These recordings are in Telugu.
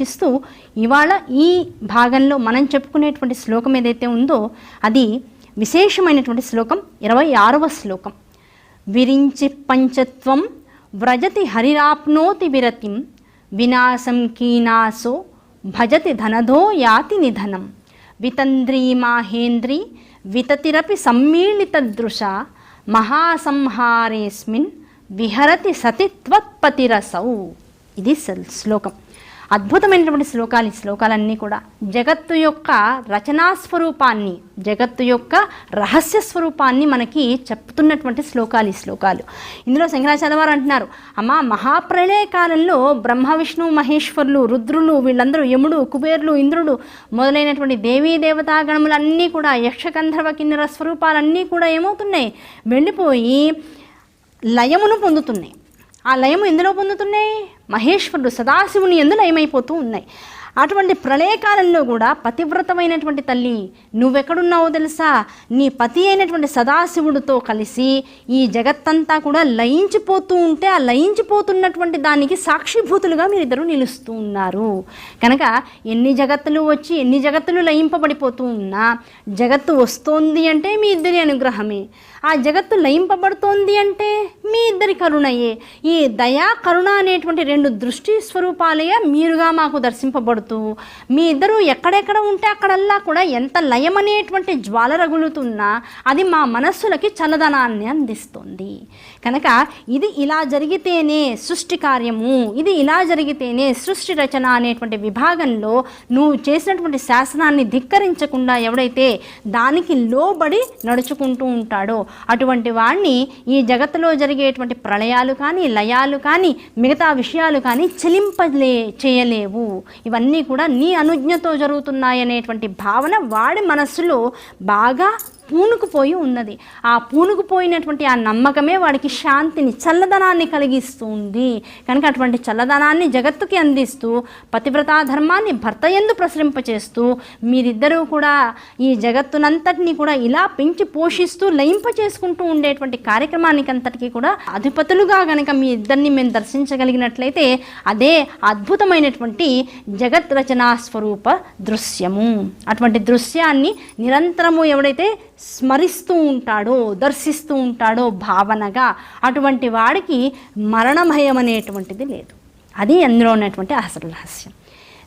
ఆకాంక్షిస్తూ ఇవాళ ఈ భాగంలో మనం చెప్పుకునేటువంటి శ్లోకం ఏదైతే ఉందో అది విశేషమైనటువంటి శ్లోకం ఇరవై ఆరవ శ్లోకం. విరించి పంచత్వం వ్రజతి హరిరాప్నోతి విరతిం వినాశం కీనాసో భజతి ధనధో యాతి నిధనం. వితంద్రీ మాహేంద్రి వితతిరపి సమ్మీళితదృశ మహాసంహారేస్మిన్ విహరతి సతి త్వత్పతిరసౌ ఇది శ్లోకం. అద్భుతమైనటువంటి శ్లోకాలు ఈ శ్లోకాలన్నీ కూడా జగత్తు యొక్క రచనా స్వరూపాన్ని జగత్తు యొక్క రహస్య స్వరూపాన్ని మనకి చెప్తున్నటువంటి శ్లోకాలు ఈ శ్లోకాలు. ఇందులో శంకరాచార్య వారు అంటున్నారు అమ్మా మహాప్రళయ కాలంలో బ్రహ్మ విష్ణు మహేశ్వరులు రుద్రులు వీళ్ళందరూ యముడు కుబేరులు ఇంద్రుడు మొదలైనటువంటి దేవీ దేవతా గణములన్నీ కూడా యక్షగంధర్వ కిన్నెర స్వరూపాలన్నీ కూడా ఏమవుతున్నాయి? వెళ్ళిపోయి లయమును పొందుతున్నాయి. ఆ లయము ఎందులో పొందుతున్నాయి? మహేశ్వరుడు సదాశివుని ఎందు లయమైపోతూ ఉన్నాయి. అటువంటి ప్రళయకాలంలో కూడా పతివ్రతమైనటువంటి తల్లి నువ్వెక్కడున్నావో తెలుసా? నీ పతి అయినటువంటి సదాశివుడితో కలిసి ఈ జగత్తంతా కూడా లయించిపోతూ ఉంటే ఆ లయించిపోతున్నటువంటి దానికి సాక్షిభూతులుగా మీరిద్దరూ నిలుస్తూ ఉన్నారు. కనుక ఎన్ని జగత్తులు వచ్చి ఎన్ని జగత్తులు లయింపబడిపోతూ ఉన్నా జగత్తు వస్తోంది అంటే మీ ఇద్దరి అనుగ్రహమే. ఆ జగత్తు లయింపబడుతోంది అంటే మీ ఇద్దరి కరుణయే. ఈ దయా కరుణ అనేటువంటి రెండు దృష్టి స్వరూపాలయ మీరుగా మాకు దర్శింపబడుతూ మీ ఇద్దరు ఎక్కడెక్కడ ఉంటే అక్కడల్లా కూడా ఎంత లయమనేటువంటి జ్వాల రగులుతున్నా అది మా మనస్సులకి చల్లదనాన్ని అందిస్తుంది. కనుక ఇది ఇలా జరిగితేనే సృష్టి కార్యము ఇది ఇలా జరిగితేనే సృష్టి రచన అనేటువంటి విభాగంలో నువ్వు చేసినటువంటి శాసనాన్ని ధిక్కరించకుండా ఎవడైతే దానికి లోబడి నడుచుకుంటూ ఉంటాడో అటువంటి వాణ్ణి ఈ జగత్తులో జరిగేటువంటి ప్రళయాలు కానీ లయాలు కానీ మిగతా విషయాలు కానీ చెలింపలే చేయలేవు. ఇవన్నీ కూడా నీ అనుజ్ఞతో జరుగుతున్నాయనేటువంటి భావన వాడి మనస్సులో బాగా పూనుకుపోయి ఉన్నది. ఆ పూనుకుపోయినటువంటి ఆ నమ్మకమే వాడికి శాంతిని చల్లదనాన్ని కలిగిస్తుంది. కనుక అటువంటి చల్లదనాన్ని జగత్తుకి అందిస్తూ పతివ్రతా ధర్మాన్ని భర్త ఎందు ప్రసరింపచేస్తూ మీరిద్దరూ కూడా ఈ జగత్తునంతటిని కూడా ఇలా పెంచి పోషిస్తూ లయింప చేసుకుంటూ ఉండేటువంటి కార్యక్రమానికి అంతటికీ కూడా అధిపతులుగా గనక మీ ఇద్దరిని మేము దర్శించగలిగినట్లయితే అదే అద్భుతమైనటువంటి జగత్ రచనా స్వరూప దృశ్యము. అటువంటి దృశ్యాన్ని నిరంతరము ఎవడైతే స్మరిస్తూ ఉంటాడో దర్శిస్తూ ఉంటాడో భావనగా అటువంటి వాడికి మరణభయం అనేటువంటిది లేదు. అది అందులో ఉన్నటువంటి అసలు రహస్యం.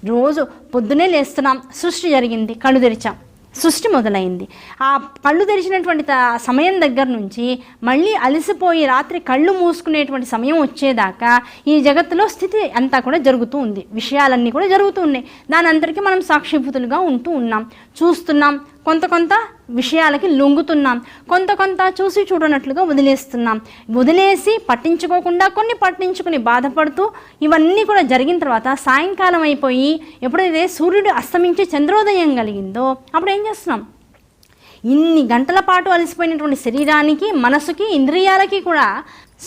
రోజు పొద్దునే లేస్తున్నాం సృష్టి జరిగింది కళ్ళు తెరిచాం. సృష్టి మొదలైంది. ఆ కళ్ళు తెరిచినటువంటి సమయం దగ్గర నుంచి మళ్ళీ అలసిపోయి రాత్రి కళ్ళు మూసుకునేటువంటి సమయం వచ్చేదాకా ఈ జగత్తులో స్థితి అంతా కూడా జరుగుతూ ఉంది. విషయాలన్నీ కూడా జరుగుతూ ఉన్నాయి. దాని అందరికీ మనం సాక్షిభూతులుగా ఉంటూ ఉన్నాం. చూస్తున్నాం కొంత కొంత విషయాలకి లొంగుతున్నాం. కొంత కొంత చూసి చూడనట్లుగా వదిలేస్తున్నాం. వదిలేసి పట్టించుకోకుండా కొన్ని పట్టించుకుని బాధపడుతూ ఇవన్నీ కూడా జరిగిన తర్వాత సాయంకాలం అయిపోయి ఎప్పుడైతే సూర్యుడు అస్తమించి చంద్రోదయం కలిగిందో అప్పుడు ఏం చేస్తున్నాం? ఇన్ని గంటల పాటు అలసిపోయినటువంటి శరీరానికి మనసుకి ఇంద్రియాలకి కూడా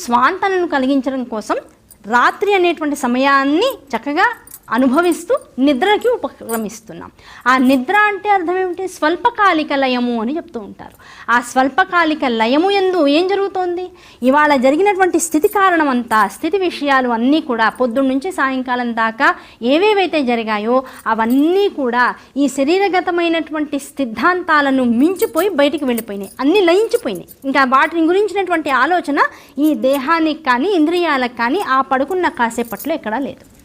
స్వాంతనను కలిగించడం కోసం రాత్రి అనేటువంటి సమయాన్ని చక్కగా అనుభవిస్తూ నిద్రకి ఉపక్రమిస్తున్నాం. ఆ నిద్ర అంటే అర్థం ఏమిటి? స్వల్పకాలిక లయము అని చెప్తూ ఉంటారు. ఆ స్వల్పకాలిక లయము ఎందు ఏం జరుగుతోంది? ఇవాళ జరిగినటువంటి స్థితి కారణం అంతా స్థితి విషయాలు అన్నీ కూడా పొద్దున్న నుంచి సాయంకాలం దాకా ఏవేవైతే జరిగాయో అవన్నీ కూడా ఈ శరీరగతమైనటువంటి సిద్ధాంతాలను మించిపోయి బయటికి వెళ్ళిపోయినాయి. అన్నీ లయించిపోయినాయి. ఇంకా వాటిని గురించినటువంటి ఆలోచన ఈ దేహానికి కానీ ఇంద్రియాలకు కానీ ఆ పడుకున్న కాసేపట్లో ఎక్కడా లేదు.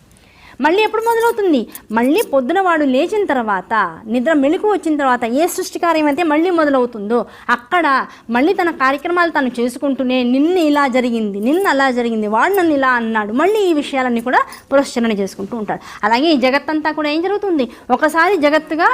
మళ్ళీ ఎప్పుడు మొదలవుతుంది? మళ్ళీ పొద్దున వాడు లేచిన తర్వాత నిద్ర మెలకు వచ్చిన తర్వాత ఏ సృష్టి కార్యం అయితే మళ్ళీ మొదలవుతుందో అక్కడ మళ్ళీ తన కార్యక్రమాలు తను చేసుకుంటూనే నిన్న ఇలా జరిగింది నిన్న అలా జరిగింది వాడు నన్ను ఇలా అన్నాడు. మళ్ళీ ఈ విషయాలన్నీ కూడా పురస్చరణ చేసుకుంటూ ఉంటాడు. అలాగే ఈ జగత్తంతా కూడా ఏం జరుగుతుంది? ఒకసారి జగత్తుగా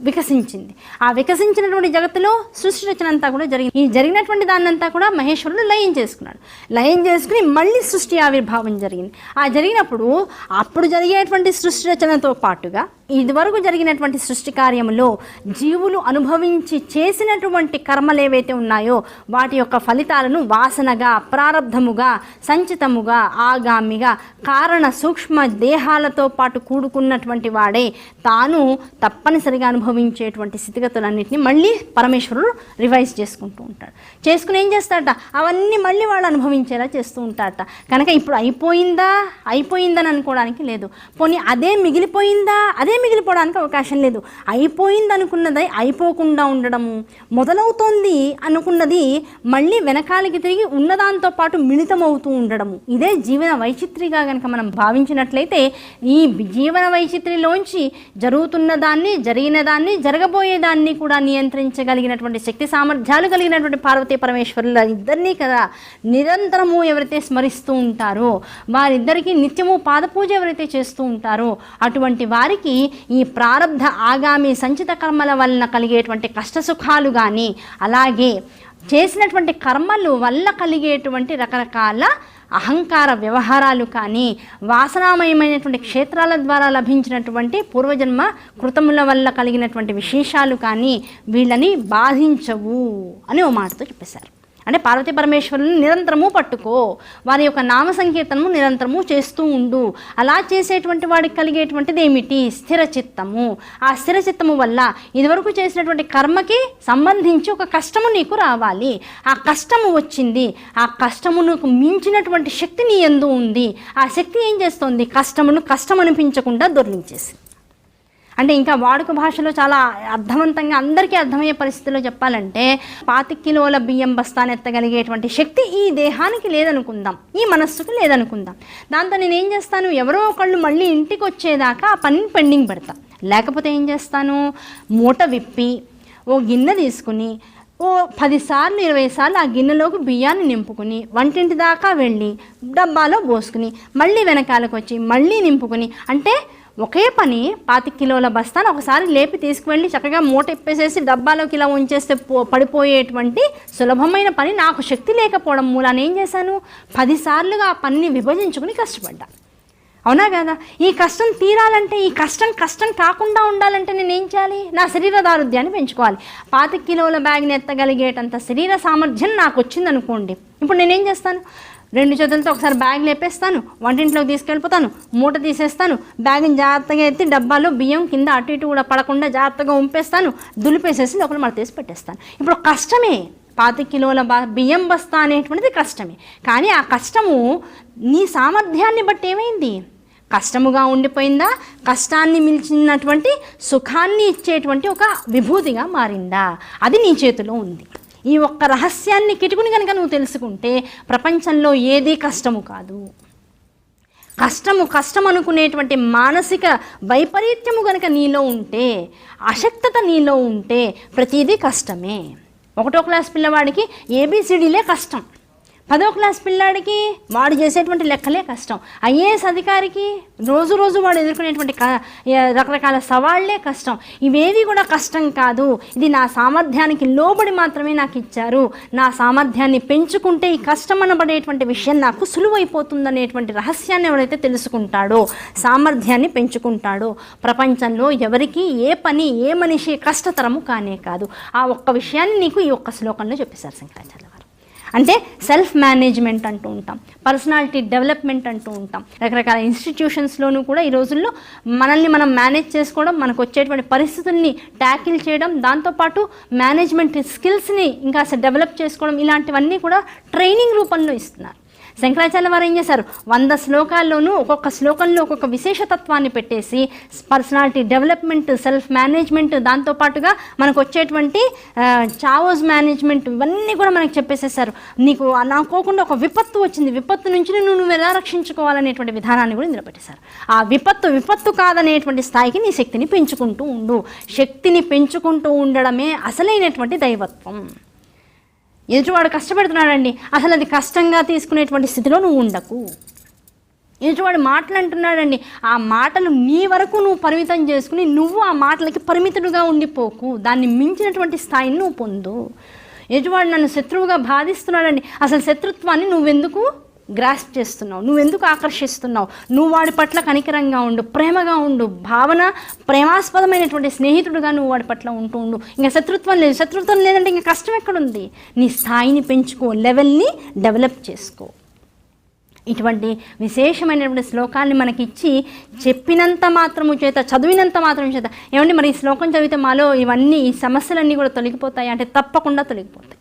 వికసించింది. ఆ వికసించినటువంటి జగత్తులో సృష్టి రచన అంతా కూడా జరిగింది. ఈ జరిగినటువంటి దాన్నంతా కూడా మహేశ్వరుడు లయం చేసుకున్నాడు. లయం చేసుకుని మళ్ళీ సృష్టి ఆవిర్భావం జరిగింది. ఆ జరిగినప్పుడు అప్పుడు జరిగేటువంటి సృష్టి రచనతో పాటుగా ఇదివరకు జరిగినటువంటి సృష్టి కార్యములో జీవులు అనుభవించి చేసినటువంటి కర్మలు ఏవైతే ఉన్నాయో వాటి యొక్క ఫలితాలను వాసనగా ప్రారంధముగా సంచితముగా ఆగామిగా కారణ సూక్ష్మ దేహాలతో పాటు కూడుకున్నటువంటి వాడే తాను తప్పనిసరిగా అనుభవించేటువంటి స్థితిగతులన్నింటినీ మళ్ళీ పరమేశ్వరుడు రివైజ్ చేసుకుంటూ ఉంటాడు. చేసుకుని ఏం చేస్తాడట? అవన్నీ మళ్ళీ వాళ్ళు అనుభవించేలా చేస్తూ ఉంటాడట. కనుక ఇప్పుడు అయిపోయిందా? అయిపోయిందని అనుకోవడానికి లేదు. పోనీ అదే మిగిలిపోయిందా? అదే మిగిలిపోవడానికి అవకాశం లేదు. అయిపోయింది అనుకున్నది అయిపోకుండా ఉండడము మొదలవుతోంది అనుకున్నది మళ్ళీ వెనకాలకి తిరిగి ఉన్నదాంతో పాటు మిళితమవుతూ ఉండడము. ఇదే జీవన వైచిత్రిగా కనుక మనం భావించినట్లయితే ఈ జీవన వైచిత్రిలోంచి జరుగుతున్న దాన్ని జరిగిన దాన్ని జరగబోయేదాన్ని కూడా నియంత్రించగలిగినటువంటి శక్తి సామర్థ్యాలు కలిగినటువంటి పార్వతీ పరమేశ్వరుల ఇద్దరినీ కదా నిరంతరము ఎవరైతే స్మరిస్తూ ఉంటారో వారిద్దరికీ నిత్యము పాదపూజ ఎవరైతే చేస్తూ ఉంటారో అటువంటి వారికి ఈ ప్రారంధ ఆగామి సంచిత కర్మల వలన కలిగేటువంటి కష్టసుఖాలు కానీ అలాగే చేసినటువంటి కర్మలు వల్ల కలిగేటువంటి రకరకాల అహంకార వ్యవహారాలు కానీ వాసనామయమైనటువంటి క్షేత్రాల ద్వారా లభించినటువంటి పూర్వజన్మ కృతముల వల్ల కలిగినటువంటి విశేషాలు కానీ వీళ్ళని బాధించవు అని ఓ మాటతో చెప్పేశారు. అంటే పార్వతీ పరమేశ్వరుని నిరంతరము పట్టుకో. వారి యొక్క నామ సంకీర్తనము నిరంతరము చేస్తూ ఉండు. అలా చేసేటువంటి వాడికి కలిగేటువంటిది ఏమిటి? స్థిర చిత్తము. ఆ స్థిర చిత్తము వల్ల ఇదివరకు చేసినటువంటి కర్మకి సంబంధించి ఒక కష్టము నీకు రావాలి. ఆ కష్టము వచ్చింది. ఆ కష్టమునకు మించినటువంటి శక్తి నీ ఎందు ఉంది. ఆ శక్తి ఏం చేస్తుంది? కష్టమును కష్టం అనిపించకుండా దొర్లించేసి అంటే ఇంకా వాడుక భాషలో చాలా అర్థవంతంగా అందరికీ అర్థమయ్యే పరిస్థితిలో చెప్పాలంటే పాతి కిలోల బియ్యం బస్తాను ఎత్తగలిగేటువంటి శక్తి ఈ దేహానికి లేదనుకుందాం ఈ మనస్సుకు లేదనుకుందాం. దాంతో నేను ఏం చేస్తాను? ఎవరో ఒకళ్ళు మళ్ళీ ఇంటికి వచ్చేదాకా ఆ పనిని పెండింగ్ పెడతా. లేకపోతే ఏం చేస్తాను? మూట విప్పి ఓ గిన్నె తీసుకుని ఓ పదిసార్లు ఇరవై సార్లు ఆ గిన్నెలోకి బియ్యాన్ని నింపుకుని వంటింటి దాకా వెళ్ళి డబ్బాలో పోసుకుని మళ్ళీ వెనకాలకు వచ్చి మళ్ళీ నింపుకుని అంటే ఒకే పని పాతి కిలోల బస్తాను ఒకసారి లేపి తీసుకువెళ్ళి చక్కగా మూట ఇప్పేసేసి డబ్బాలోకి ఇలా ఉంచేస్తే పో పడిపోయేటువంటి సులభమైన పని నాకు శక్తి లేకపోవడం మూలాన ఏం చేశాను? పదిసార్లుగా ఆ పనిని విభజించుకుని కష్టపడ్డా. అవునా కదా? ఈ కష్టం తీరాలంటే ఈ కష్టం కష్టం కాకుండా ఉండాలంటే నేను ఏం చేయాలి? నా శరీర దారుద్యాన్ని పెంచుకోవాలి. పాతి కిలోల బ్యాగ్ని ఎత్తగలిగేటంత శరీర సామర్థ్యం నాకు వచ్చిందనుకోండి ఇప్పుడు నేనేం చేస్తాను? రెండు చేతులతో ఒకసారి బ్యాగ్ లేపేస్తాను వంటింట్లోకి తీసుకెళ్ళిపోతాను మూట తీసేస్తాను బ్యాగ్ని జాగ్రత్తగా ఎత్తి డబ్బాలో బియ్యం కింద అటు ఇటు కూడా పడకుండా జాగ్రత్తగా ఉంపేస్తాను దులిపేసేసి లోపల మడతేసి పెట్టేస్తాను. ఇప్పుడు కష్టమే పాతి కిలోల బా బియ్యం బస్తా అనేటువంటిది కష్టమే. కానీ ఆ కష్టము నీ సామర్థ్యాన్ని బట్టి ఏమైంది? కష్టముగా ఉండిపోయిందా? కష్టాన్ని మించినటువంటి సుఖాన్ని ఇచ్చేటువంటి ఒక విభూతిగా మారిందా? అది నీ చేతిలో ఉంది. ఈ ఒక్క రహస్యాన్ని కిటుకుని కనుక నువ్వు తెలుసుకుంటే ప్రపంచంలో ఏదీ కష్టము కాదు. కష్టము కష్టం అనుకునేటువంటి మానసిక వైపరీత్యము గనక నీలో ఉంటే అశక్తత నీలో ఉంటే ప్రతిదీ కష్టమే. ఒకటో క్లాస్ పిల్లవాడికి ఏబీసీడీలే కష్టం. పదో క్లాస్ పిల్లాడికి వాడు చేసేటువంటి లెక్కలే కష్టం. ఐఏఎస్ అధికారికి రోజు రోజు వాడు ఎదుర్కొనేటువంటి రకరకాల సవాళ్ళే కష్టం. ఇవేవి కూడా కష్టం కాదు. ఇది నా సామర్థ్యానికి లోబడి మాత్రమే నాకు ఇచ్చారు. నా సామర్థ్యాన్ని పెంచుకుంటే ఈ కష్టం అనబడేటువంటి విషయం నాకు సులువైపోతుందనేటువంటి రహస్యాన్ని ఎవరైతే తెలుసుకుంటాడో సామర్థ్యాన్ని పెంచుకుంటాడో ప్రపంచంలో ఎవరికి ఏ పని ఏ మనిషి కష్టతరము కానే కాదు. ఆ ఒక్క విషయాన్ని నీకు ఈ ఒక్క శ్లోకంలో చెప్పేశారు శంకరాచార్య వారు అంటే సెల్ఫ్ మేనేజ్మెంట్ అంటూ ఉంటాం పర్సనాలిటీ డెవలప్మెంట్ అంటూ ఉంటాం. రకరకాల ఇన్స్టిట్యూషన్స్లోనూ కూడా ఈ రోజుల్లో మనల్ని మనం మేనేజ్ చేసుకోవడం మనకు వచ్చేటువంటి పరిస్థితుల్ని ట్యాకిల్ చేయడం దాంతోపాటు మేనేజ్మెంట్ స్కిల్స్ని ఇంకా డెవలప్ చేసుకోవడం ఇలాంటివన్నీ కూడా ట్రైనింగ్ రూపంలో ఇస్తున్నారు. శంకరాచార్య వారు ఏం చేశారు? వంద శ్లోకాల్లోనూ ఒక్కొక్క శ్లోకంలో ఒక్కొక్క విశేషతత్వాన్ని పెట్టేసి పర్సనాలిటీ డెవలప్మెంట్ సెల్ఫ్ మేనేజ్మెంట్ దాంతోపాటుగా మనకు వచ్చేటువంటి చావోజ్ మేనేజ్మెంట్ ఇవన్నీ కూడా మనకు చెప్పేసేసారు నీకు అనుకోకుండా ఒక విపత్తు వచ్చింది. విపత్తు నుంచి నువ్వు నువ్వు ఎలా రక్షించుకోవాలనేటువంటి విధానాన్ని కూడా ఇందులో పెట్టేశారు ఆ విపత్తు విపత్తు కాదనేటువంటి స్థాయికి నీ శక్తిని పెంచుకుంటూ ఉండు. శక్తిని పెంచుకుంటూ ఉండడమే అసలైనటువంటి దైవత్వం. ఎదుటివాడు కష్టపెడుతున్నాడండి. అసలు అది కష్టంగా తీసుకునేటువంటి స్థితిలో నువ్వు ఉండకు. ఎదుటివాడు మాటలు అంటున్నాడండి ఆ మాటలు నీ వరకు నువ్వు పరిమితం చేసుకుని నువ్వు ఆ మాటలకి పరిమితుడుగా ఉండిపోకు. దాన్ని మించినటువంటి స్థాయిని నువ్వు పొందు. ఎదుటివాడు నన్ను శత్రువుగా బాధిస్తున్నాడండి. అసలు శత్రుత్వాన్ని నువ్వెందుకు గ్రాస్ప్ చేస్తున్నావు. నువ్వు ఎందుకు ఆకర్షిస్తున్నావు? నువ్వు వాడి పట్ల కనికరంగా ఉండు ప్రేమగా ఉండు భావన ప్రేమాస్పదమైనటువంటి స్నేహితుడుగా నువ్వు వాడి పట్ల ఉంటూ ఉండు. ఇంకా శత్రుత్వం లేదు. శత్రుత్వం లేదంటే ఇంకా కష్టం ఎక్కడుంది? నీ స్థాయిని పెంచుకో లెవెల్ని డెవలప్ చేసుకో. ఇటువంటి విశేషమైనటువంటి శ్లోకాన్ని మనకిచ్చి చెప్పినంత మాత్రము చేత చదివినంత మాత్రం చేత ఏమంటే మరి ఈ శ్లోకం చదివితే మాలో ఇవన్నీ ఈ సమస్యలన్నీ కూడా తొలగిపోతాయి? అంటే తప్పకుండా తొలగిపోతాయి.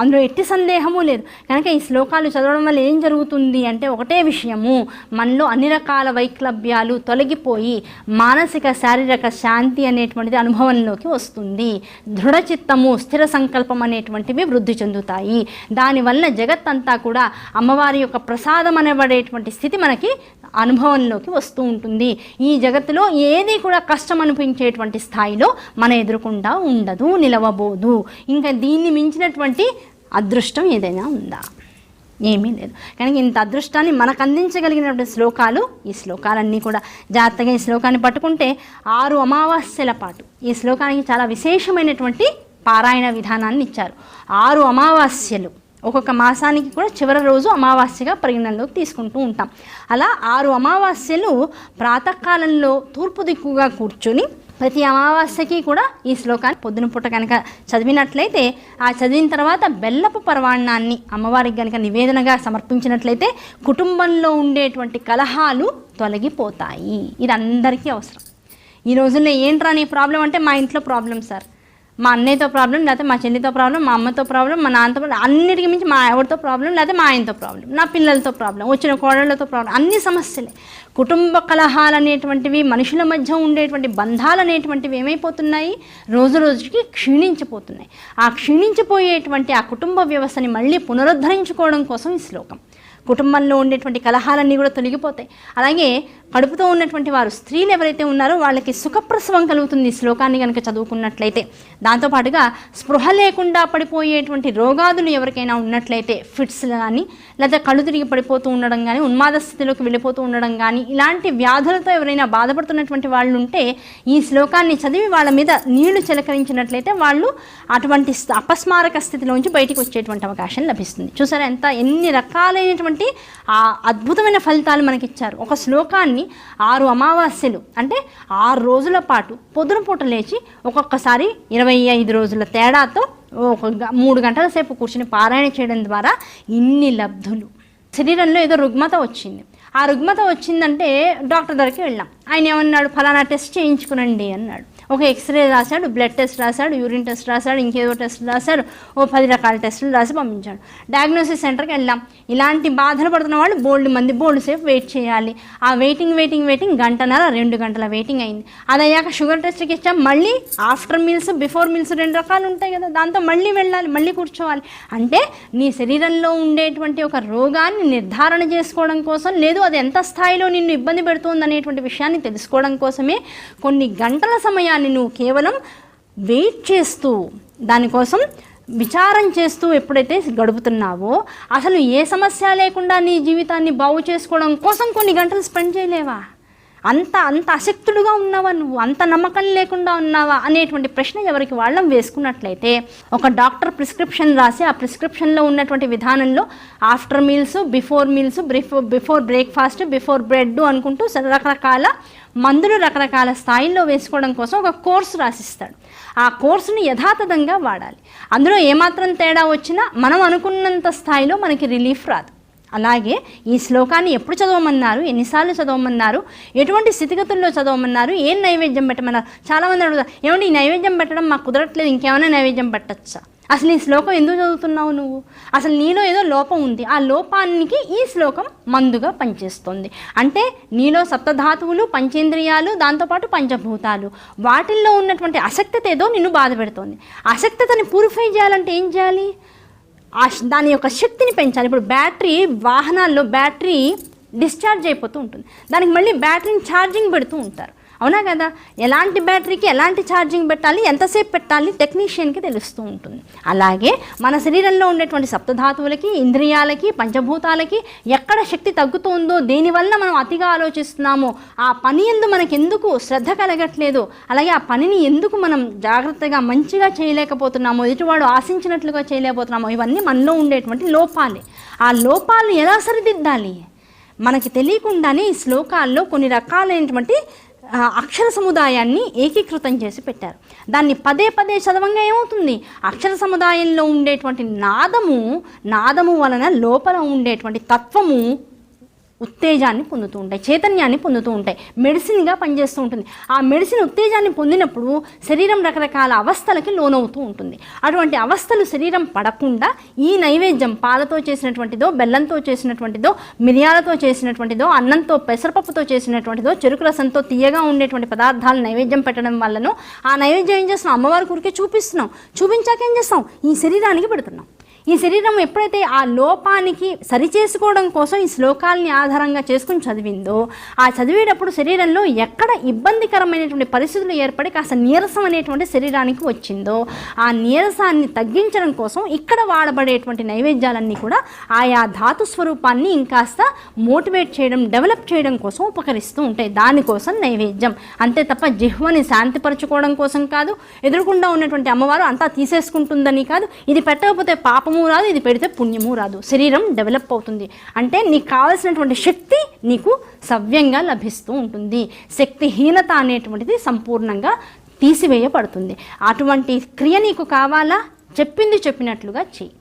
అందులో ఎట్టి సందేహము లేదు. కనుక ఈ శ్లోకాలు చదవడం వల్ల ఏం జరుగుతుంది అంటే ఒకటే విషయము. మనలో అన్ని రకాల వైక్లభ్యాలు తొలగిపోయి మానసిక శారీరక శాంతి అనేటువంటిది అనుభవంలోకి వస్తుంది. దృఢచిత్తము స్థిర సంకల్పం అనేటువంటివి వృద్ధి చెందుతాయి. దానివల్ల జగత్తంతా కూడా అమ్మవారి యొక్క ప్రసాదం అనబడేటువంటి స్థితి మనకి అనుభవంలోకి వస్తూ ఉంటుంది. ఈ జగత్తులో ఏది కూడా కష్టం అనిపించేటువంటి స్థాయిలో మన ఎదురుకుండా ఉండదు నిలవబోదు. ఇంకా దీన్ని మించినటువంటి అదృష్టం ఏదైనా ఉందా? ఏమీ లేదు. కనుక ఇంత అదృష్టాన్ని మనకు అందించగలిగినటువంటి శ్లోకాలు ఈ శ్లోకాలన్నీ కూడా జాగ్రత్తగా ఈ శ్లోకాన్ని పట్టుకుంటే ఆరు అమావాస్యల పాటు ఈ శ్లోకానికి చాలా విశేషమైనటువంటి పారాయణ విధానాన్ని ఇచ్చారు. ఆరు అమావాస్యలు. ఒక్కొక్క మాసానికి కూడా చివరి రోజు అమావాస్యగా పరిగణనలోకి తీసుకుంటూ ఉంటాం. అలా ఆరు అమావాస్యలు ప్రాతకాలంలో తూర్పు దిక్కుగా కూర్చొని ప్రతి అమావాస్యకి కూడా ఈ శ్లోకాన్ని పొద్దున పూట కనుక చదివినట్లయితే ఆ చదివిన తర్వాత బెల్లపు పర్వాణాన్ని అమ్మవారికి కనుక నివేదనగా సమర్పించినట్లయితే కుటుంబంలో ఉండేటువంటి కలహాలు తొలగిపోతాయి. ఇది అందరికీ అవసరం. ఈ రోజుల్లో ఏంట్రా నీ ప్రాబ్లం అంటే మా ఇంట్లో ప్రాబ్లం సార్. మా అన్నయ్యతో ప్రాబ్లం లేకపోతే మా చెల్లితో ప్రాబ్లం మా అమ్మతో ప్రాబ్లం మా నాన్నతో ప్రాబ్లం అన్నిటికీ మించి మా ఎవరితో ప్రాబ్లం లేకపోతే మా ఆయనతో ప్రాబ్లం నా పిల్లలతో ప్రాబ్లం వచ్చిన కోడళ్ళతో ప్రాబ్లం అన్ని సమస్యలే. కుటుంబ కలహాలు అనేటువంటివి మనుషుల మధ్య ఉండేటువంటి బంధాలు అనేటువంటివి ఏమైపోతున్నాయి? రోజు రోజుకి క్షీణించిపోతున్నాయి. ఆ క్షీణించిపోయేటువంటి ఆ కుటుంబ వ్యవస్థని మళ్ళీ పునరుద్ధరించుకోవడం కోసం ఈ శ్లోకం. కుటుంబంలో ఉండేటువంటి కలహాలన్నీ కూడా తొలగిపోతాయి. అలాగే కడుపుతో ఉన్నటువంటి వారు స్త్రీలు ఎవరైతే ఉన్నారో వాళ్ళకి సుఖప్రసవం కలుగుతుంది ఈ శ్లోకాన్ని కనుక చదువుకున్నట్లయితే. దాంతోపాటుగా స్పృహ లేకుండా పడిపోయేటువంటి రోగాదులు ఎవరికైనా ఉన్నట్లయితే ఫిట్స్ కానీ లేదా కళ్ళు తిరిగి పడిపోతూ ఉండడం కానీ ఉన్మాద స్థితిలోకి వెళ్ళిపోతూ ఉండడం కానీ ఇలాంటి వ్యాధులతో ఎవరైనా బాధపడుతున్నటువంటి వాళ్ళు ఉంటే ఈ శ్లోకాన్ని చదివి వాళ్ళ మీద నీళ్ళు చిలకరించినట్లయితే వాళ్ళు అటువంటి అపస్మారక స్థితిలోంచి బయటికి వచ్చేటువంటి అవకాశం లభిస్తుంది. చూసారా ఎంత ఎన్ని రకాలైనటువంటి ఆ అద్భుతమైన ఫలితాలు మనకి ఇచ్చారు ఒక శ్లోకాన్ని ఆరు అమావాస్యలు అంటే ఆరు రోజుల పాటు పొద్దున పూట లేచి ఒక్కొక్కసారి ఇరవై ఐదు రోజుల తేడాతో ఒక మూడు గంటల సేపు కూర్చుని పారాయణ చేయడం ద్వారా ఇన్ని లబ్ధులు. శరీరంలో ఏదో రుగ్మత వచ్చింది. ఆ రుగ్మత వచ్చిందంటే డాక్టర్ దగ్గరికి వెళ్ళాం. ఆయన ఏమన్నాడు? ఫలానా టెస్ట్ చేయించుకునండి అన్నాడు. ఒక ఎక్స్రే రాశాడు బ్లడ్ టెస్ట్ రాశాడు యూరిన్ టెస్ట్ రాశాడు ఇంకేదో టెస్ట్ రాశాడు ఓ పది రకాల టెస్టులు రాసి పంపించాడు. డయాగ్నోసిస్ సెంటర్కి వెళ్ళాం ఇలాంటి బాధలు పడుతున్న వాళ్ళు బోల్డ్ మంది బోల్డ్ సేపు వెయిట్ చేయాలి. ఆ వెయిటింగ్ వెయిటింగ్ వెయిటింగ్ గంటన్నర రెండు గంటల వెయిటింగ్ అయింది. అది అయ్యాక షుగర్ టెస్ట్కి ఇచ్చాం. మళ్ళీ ఆఫ్టర్ మీల్స్ బిఫోర్ మీల్స్ రెండు రకాలు ఉంటాయి కదా. దాంతో మళ్ళీ వెళ్ళాలి మళ్ళీ కూర్చోవాలి. అంటే నీ శరీరంలో ఉండేటువంటి ఒక రోగాన్ని నిర్ధారణ చేసుకోవడం కోసం లేదు అది ఎంత స్థాయిలో నిన్ను ఇబ్బంది పెడుతుంది అనేటువంటి విషయాన్ని తెలుసుకోవడం కోసమే కొన్ని గంటల సమయాన్ని నువ్వు కేవలం వెయిట్ చేస్తూ దానికోసం విచారం చేస్తూ ఎప్పుడైతే గడుపుతున్నావో అసలు ఏ సమస్య లేకుండా నీ జీవితాన్ని బాగు చేసుకోవడం కోసం కొన్ని గంటలు స్పెండ్ చేయలేవా? అంత అంత అశక్తుడుగా ఉన్నావా నువ్వు? అంత నమ్మకం లేకుండా ఉన్నావా? అనేటువంటి ప్రశ్న ఎవరికి వాళ్ళం వేసుకున్నట్లయితే ఒక డాక్టర్ ప్రిస్క్రిప్షన్ రాసి ఆ ప్రిస్క్రిప్షన్లో ఉన్నటువంటి విధానంలో after meals before meals before before breakfast before bread అనుకుంటూ రకరకాల మందులు రకరకాల స్థాయిల్లో వేసుకోవడం కోసం ఒక కోర్సు రాసిస్తాడు. ఆ కోర్సుని యథాతథంగా వాడాలి. అందులో ఏమాత్రం తేడా వచ్చినా మనం అనుకున్నంత స్థాయిలో మనకి రిలీఫ్ రాదు. అలాగే ఈ శ్లోకాన్ని ఎప్పుడు చదవమన్నారు? ఎన్నిసార్లు చదవమన్నారు? ఎటువంటి స్థితిగతుల్లో చదవమన్నారు? ఏం నైవేద్యం పెట్టమన్నారు? చాలామంది అడుగుతారు ఏమంటే ఈ నైవేద్యం పెట్టడం మాకు కుదరట్లేదు ఇంకేమైనా నైవేద్యం పెట్టచ్చా? అసలు ఈ శ్లోకం ఎందుకు చదువుతున్నావు నువ్వు? అసలు నీలో ఏదో లోపం ఉంది ఆ లోపానికి ఈ శ్లోకం మందుగా పనిచేస్తుంది. అంటే నీలో సప్తధాతువులు పంచేంద్రియాలు దాంతోపాటు పంచభూతాలు వాటిల్లో ఉన్నటువంటి అసక్తత ఏదో నిన్ను బాధ పెడుతుంది. అసక్తతని ప్యూరిఫై చేయాలంటే ఏం చేయాలి? దాని యొక్క శక్తిని పెంచాలి. ఇప్పుడు బ్యాటరీ వాహనాల్లో బ్యాటరీ డిశ్చార్జ్ అయిపోతూ ఉంటుంది. దానికి మళ్ళీ బ్యాటరీని ఛార్జింగ్ పెడుతూ ఉంటారు. అవునా కదా? ఎలాంటి బ్యాటరీకి ఎలాంటి ఛార్జింగ్ పెట్టాలి ఎంతసేపు పెట్టాలి టెక్నీషియన్కి తెలుస్తూ ఉంటుంది. అలాగే మన శరీరంలో ఉండేటువంటి సప్తధాతువులకి ఇంద్రియాలకి పంచభూతాలకి ఎక్కడ శక్తి తగ్గుతుందో దేనివల్ల మనం అతిగా ఆలోచిస్తున్నామో ఆ పని ఎందు మనకి ఎందుకు శ్రద్ధ కలగట్లేదు అలాగే ఆ పనిని ఎందుకు మనం జాగ్రత్తగా మంచిగా చేయలేకపోతున్నామో ఎదుటివాడు ఆశించినట్లుగా చేయలేకపోతున్నామో ఇవన్నీ మనలో ఉండేటువంటి లోపాలే. ఆ లోపాలను ఎలా సరిదిద్దాలి? మనకి తెలియకుండానే ఈ శ్లోకాల్లో కొన్ని రకాలైనటువంటి అక్షర సముదాయాన్ని ఏకీకృతం చేసి పెట్టారు. దాన్ని పదే పదే చదవంగా ఏమవుతుంది? అక్షర సముదాయంలో ఉండేటువంటి నాదము నాదము వలన లోపల ఉండేటువంటి తత్వము ఉత్తేజాన్ని పొందుతూ ఉంటాయి చైతన్యాన్ని పొందుతూ ఉంటాయి. మెడిసిన్గా పనిచేస్తూ ఉంటుంది. ఆ మెడిసిన్ ఉత్తేజాన్ని పొందినప్పుడు శరీరం రకరకాల అవస్థలకి లోనవుతూ ఉంటుంది. అటువంటి అవస్థలు శరీరం పడకుండా ఈ నైవేద్యం పాలతో చేసినటువంటిదో బెల్లంతో చేసినటువంటిదో మిరియాలతో చేసినటువంటిదో అన్నంతో పెసరపప్పుతో చేసినటువంటిదో చెరుకు రసంతో తీయగా ఉండేటువంటి పదార్థాలు నైవేద్యం పెట్టడం వల్లనో ఆ నైవేద్యం ఏం చేస్తున్నాం? అమ్మవారి ఊరికే చూపిస్తున్నాం. చూపించాక ఏం చేస్తాం ఈ శరీరానికి పెడుతున్నాం. ఈ శరీరం ఎప్పుడైతే ఆ లోపానికి సరిచేసుకోవడం కోసం ఈ శ్లోకాల్ని ఆధారంగా చేసుకుని చదివిందో ఆ చదివేటప్పుడు శరీరంలో ఎక్కడ ఇబ్బందికరమైనటువంటి పరిస్థితులు ఏర్పడి కాస్త నీరసం అనేటువంటి శరీరానికి వచ్చిందో ఆ నీరసాన్ని తగ్గించడం కోసం ఇక్కడ వాడబడేటువంటి నైవేద్యాలన్నీ కూడా ఆయా ధాతు స్వరూపాన్ని ఇంకాస్త మోటివేట్ చేయడం డెవలప్ చేయడం కోసం ఉపకరిస్తూ ఉంటాయి. దానికోసం నైవేద్యం. అంతే తప్ప జిహ్వని శాంతిపరచుకోవడం కోసం కాదు ఎదురుకుండా ఉన్నటువంటి అమ్మవారు అంతా తీసేసుకుంటుందని కాదు ఇది పెట్టకపోతే పాపము రాదు ఇది పెడితే పుణ్యము రాదు శరీరం డెవలప్ అవుతుంది. అంటే నీకు కావలసినటువంటి శక్తి నీకు సవ్యంగా లభిస్తూ ఉంటుంది. శక్తిహీనత అనేటువంటిది సంపూర్ణంగా తీసివేయబడుతుంది. అటువంటి క్రియ నీకు కావాలా? చెప్పింది చెప్పినట్లుగా చెయ్యి.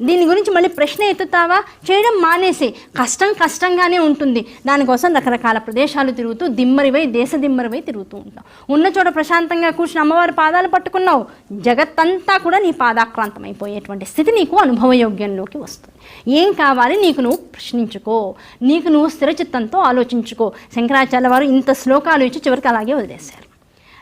దీని గురించి మళ్ళీ ప్రశ్న ఎత్తుతావా? చేయడం మానేసి. కష్టం కష్టంగానే ఉంటుంది. దానికోసం రకరకాల ప్రదేశాలు తిరుగుతూ దిమ్మరివై దేశ దిమ్మరివై తిరుగుతూ ఉంటావు. ఉన్న చోట ప్రశాంతంగా కూర్చుని అమ్మవారి పాదాలు పట్టుకున్నావు. జగత్తంతా కూడా నీ పాదాక్రాంతం అయిపోయేటువంటి స్థితి నీకు అనుభవయోగ్యంలోకి వస్తుంది. ఏం కావాలి నీకు నువ్వు ప్రశ్నించుకో. నీకు నువ్వు స్థిరచిత్తంతో ఆలోచించుకో. శంకరాచార్య వారు ఇంత శ్లోకాలు ఇచ్చి చివరికి అలాగే వదిలేశారు.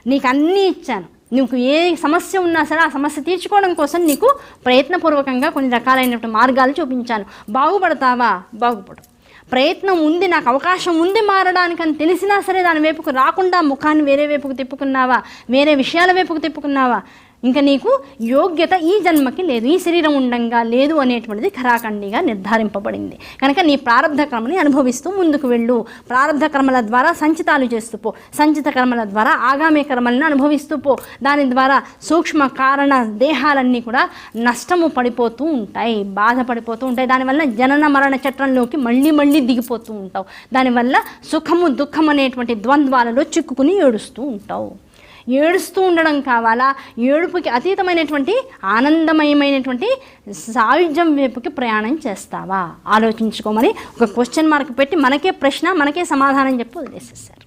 నీకు అన్నీ ఇచ్చాను. నీకు ఏ సమస్య ఉన్నా సరే ఆ సమస్య తీర్చుకోవడం కోసం నీకు ప్రయత్నపూర్వకంగా కొన్ని రకాలైనటువంటి మార్గాలు చూపించాను. బాగుపడతావా? బాగుపడు. ప్రయత్నం ఉంది నాకు అవకాశం ఉంది మారడానికి అని తెలిసినా సరే దాని వైపుకు రాకుండా ముఖాన్ని వేరే వైపుకు తిప్పుకున్నావా? వేరే విషయాల వైపుకు తిప్పుకున్నావా? ఇంకా నీకు యోగ్యత ఈ జన్మకి లేదు ఈ శరీరం ఉండంగా లేదు అనేటువంటిది ఖరాఖండిగా నిర్ధారింపబడింది. కనుక నీ ప్రారంధ కర్మని అనుభవిస్తూ ముందుకు వెళ్ళు. ప్రారంధ కర్మల ద్వారా సంచితాలు చేస్తూ పో. సంచిత కర్మల ద్వారా ఆగామి కర్మలను అనుభవిస్తూ పో. దాని ద్వారా సూక్ష్మ కారణ దేహాలన్నీ కూడా నష్టము పడిపోతూ ఉంటాయి బాధపడిపోతూ ఉంటాయి. దానివల్ల జనన మరణ చట్రంలోకి మళ్ళీ మళ్ళీ దిగిపోతూ ఉంటావు. దానివల్ల సుఖము దుఃఖం అనేటువంటి ద్వంద్వాలలో చిక్కుకుని ఏడుస్తూ ఉంటావు. ఏడుస్తూ ఉండడం కావాలా? ఏడుపుకి అతీతమైనటువంటి ఆనందమయమైనటువంటి సాయుధ్యం వైపుకి ప్రయాణం చేస్తావా? ఆలోచించుకోమని ఒక క్వశ్చన్ మార్క్ పెట్టి మనకే ప్రశ్న మనకే సమాధానం చెప్పి వదిలేసేసారు.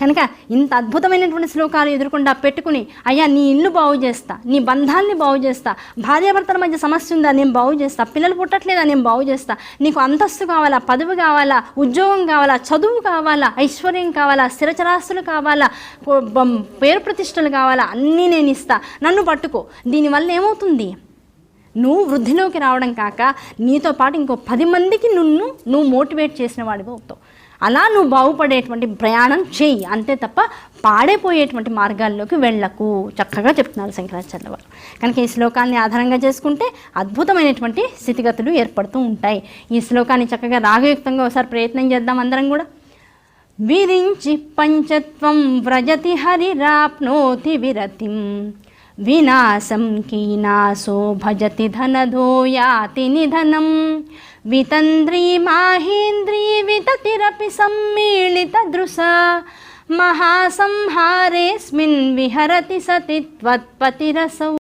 కనుక ఇంత అద్భుతమైనటువంటి శ్లోకాలు ఎదుర్కొండా పెట్టుకుని అయ్యా నీ ఇల్లు బాగు చేస్తా నీ బంధాల్ని బాగు చేస్తా భార్యాభర్తల మధ్య సమస్య ఉందా నేను బాగు చేస్తా పిల్లలు పుట్టట్లేదా నేను బాగు చేస్తా నీకు అంతస్తు కావాలా పదవి కావాలా ఉద్యోగం కావాలా చదువు కావాలా ఐశ్వర్యం కావాలా స్థిరచరాస్తులు కావాలా పేరు ప్రతిష్టలు కావాలా అన్నీ నేను ఇస్తా. నన్ను పట్టుకో. దీనివల్ల ఏమవుతుంది? నువ్వు వృద్ధిలోకి రావడం కాక నీతో పాటు ఇంకో పది మందికి నిన్ను నువ్వు మోటివేట్ చేసిన వాడివి అవుతావు. అలా నువ్వు బాగుపడేటువంటి ప్రయాణం చెయ్యి. అంతే తప్ప పాడైపోయేటువంటి మార్గాల్లోకి వెళ్ళకు. చక్కగా చెప్తున్నారు శంకరాచార్య వారు కనుక ఈ శ్లోకాన్ని ఆధారంగా చేసుకుంటే అద్భుతమైనటువంటి స్థితిగతులు ఏర్పడుతూ ఉంటాయి. ఈ శ్లోకాన్ని చక్కగా రాగయుక్తంగా ఒకసారి ప్రయత్నం చేద్దాం అందరం కూడా. విరించి పంచత్వం వ్రజతి హరిరాప్నోతి విరతిం. వినాశం కీనాశో భజతి ధనధో యాతి నిధనం. వితంద్రీ మాహేంద్రీ వితతిరపి సమ్మీళిత దృశ మహాసంహారేస్మిన్ విహరతి సతి త్వత్పతిరసౌ